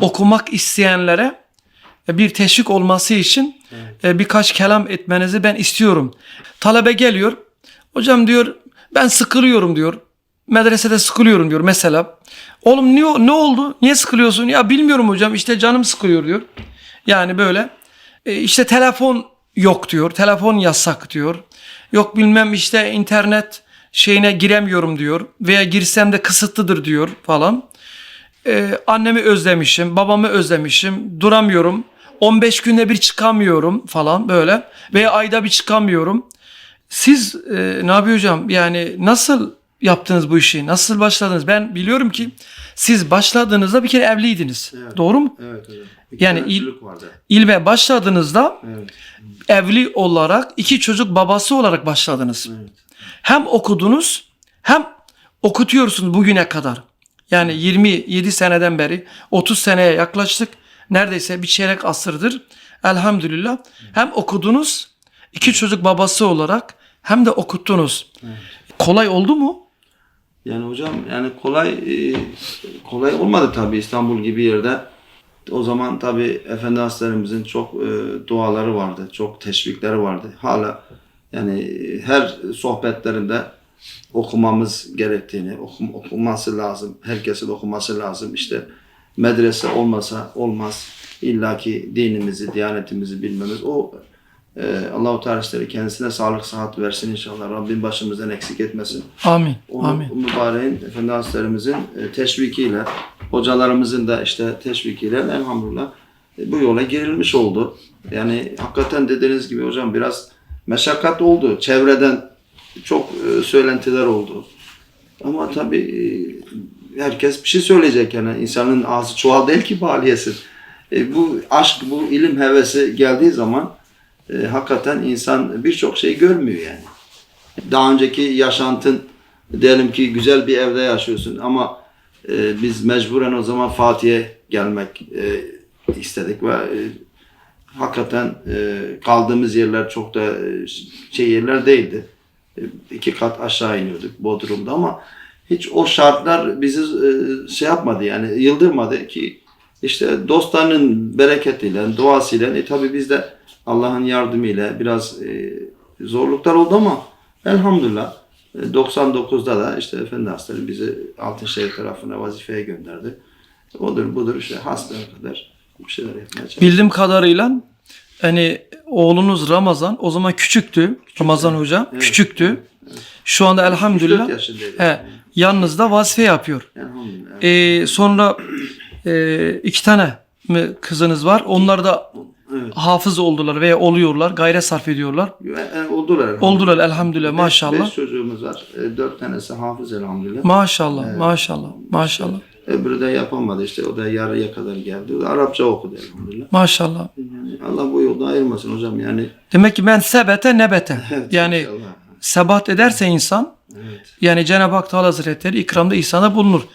okumak isteyenlere e, bir teşvik olması için e, birkaç kelam etmenizi ben istiyorum. Talebe geliyor. Hocam diyor ben sıkılıyorum diyor. Medresede sıkılıyorum diyor mesela. Oğlum niye, ne oldu? Niye sıkılıyorsun? Ya bilmiyorum hocam işte canım sıkılıyor diyor. Yani böyle e, işte telefon yok diyor. Telefon yasak diyor. Yok bilmem işte internet şeyine giremiyorum diyor. Veya girsem de kısıtlıdır diyor falan. Ee, annemi özlemişim, babamı özlemişim, duramıyorum. 15 günde bir çıkamıyorum falan böyle. Veya ayda bir çıkamıyorum. Siz e, ne yapıyor hocam? Yani nasıl yaptınız bu işi? Nasıl başladınız? Ben biliyorum ki siz başladığınızda bir kere evliydiniz. Evet. Doğru mu? Evet hocam. Yani tane il- vardı. İlme başladığınızda Evet. evli olarak iki çocuk babası olarak başladınız. Evet. Hem okudunuz hem okutuyorsunuz bugüne kadar. Yani 27 seneden beri 30 seneye yaklaştık. Neredeyse bir çeyrek asırdır. Elhamdülillah. Hem okudunuz iki çocuk babası olarak hem de okuttunuz. Kolay oldu mu? Yani hocam yani kolay e, kolay olmadı tabii İstanbul gibi yerde. O zaman tabii Efendi Hazretlerimizin çok e, duaları vardı, çok teşvikleri vardı. Hala yani e, her sohbetlerinde okumamız gerektiğini, okum, okunması lazım, herkesin okuması lazım. İşte medrese olmasa olmaz. İlla ki dinimizi, diyanetimizi bilmemiz. O e, Allah-u Teala kendisine sağlık, sıhhat versin inşallah. Rabbim başımızdan eksik etmesin. Amin. Onu Amin. mübareğin Efendi Hazretlerimizin e, teşvikiyle, hocalarımızın da işte teşvikiyle elhamdülillah e, bu yola girilmiş oldu. Yani hakikaten dediğiniz gibi hocam biraz meşakkat oldu. Çevreden çok e, söylentiler oldu. Ama tabii e, herkes bir şey söyleyecek yani insanın ağzı çuval değil ki baliyesin. E, bu aşk, bu ilim hevesi geldiği zaman e, hakikaten insan birçok şey görmüyor yani daha önceki yaşantın diyelim ki güzel bir evde yaşıyorsun ama e, biz mecburen o zaman Fatih'e gelmek e, istedik ve e, hakikaten e, kaldığımız yerler çok da e, şey yerler değildi. E, iki kat aşağı iniyorduk Bodrum'da ama hiç o şartlar bizi e, şey yapmadı yani yıldırmadı ki işte dostlarının bereketiyle, duasıyla e, tabi biz de Allah'ın yardımıyla biraz e, zorluklar oldu ama elhamdülillah e, 99'da da işte Efendi Hazretleri bizi Altınşehir tarafına vazifeye gönderdi. Odur budur işte hasbel kadar bir şeyler yapmaya çalıştık. Bildiğim kadarıyla hani oğlunuz Ramazan o zaman küçüktü. Ramazan Hoca Evet, küçüktü. Şu anda elhamdülillah 3-4 yaşındaydı. he, yanınızda vazife yapıyor. Elhamdülillah. Ee, sonra e, iki tane mi kızınız var. Onlar da Evet. hafız oldular veya oluyorlar. Gayret sarf ediyorlar. E, e, oldular elhamdülillah. Oldular elhamdülillah Beş- maşallah. Beş çocuğumuz var. E, dört tanesi hafız elhamdülillah. Maşallah maşallah maşallah. Öbürü de yapamadı işte. O da yarıya kadar geldi. Arapça okudu elhamdülillah. Maşallah. Yani Allah bu yolda ayırmasın hocam yani. Demek ki ben sebete nebete. Evet, Yani inşallah. sebat ederse insan Evet. yani Cenab-ı Hak Teala Hazretleri ikramda ihsanda bulunur.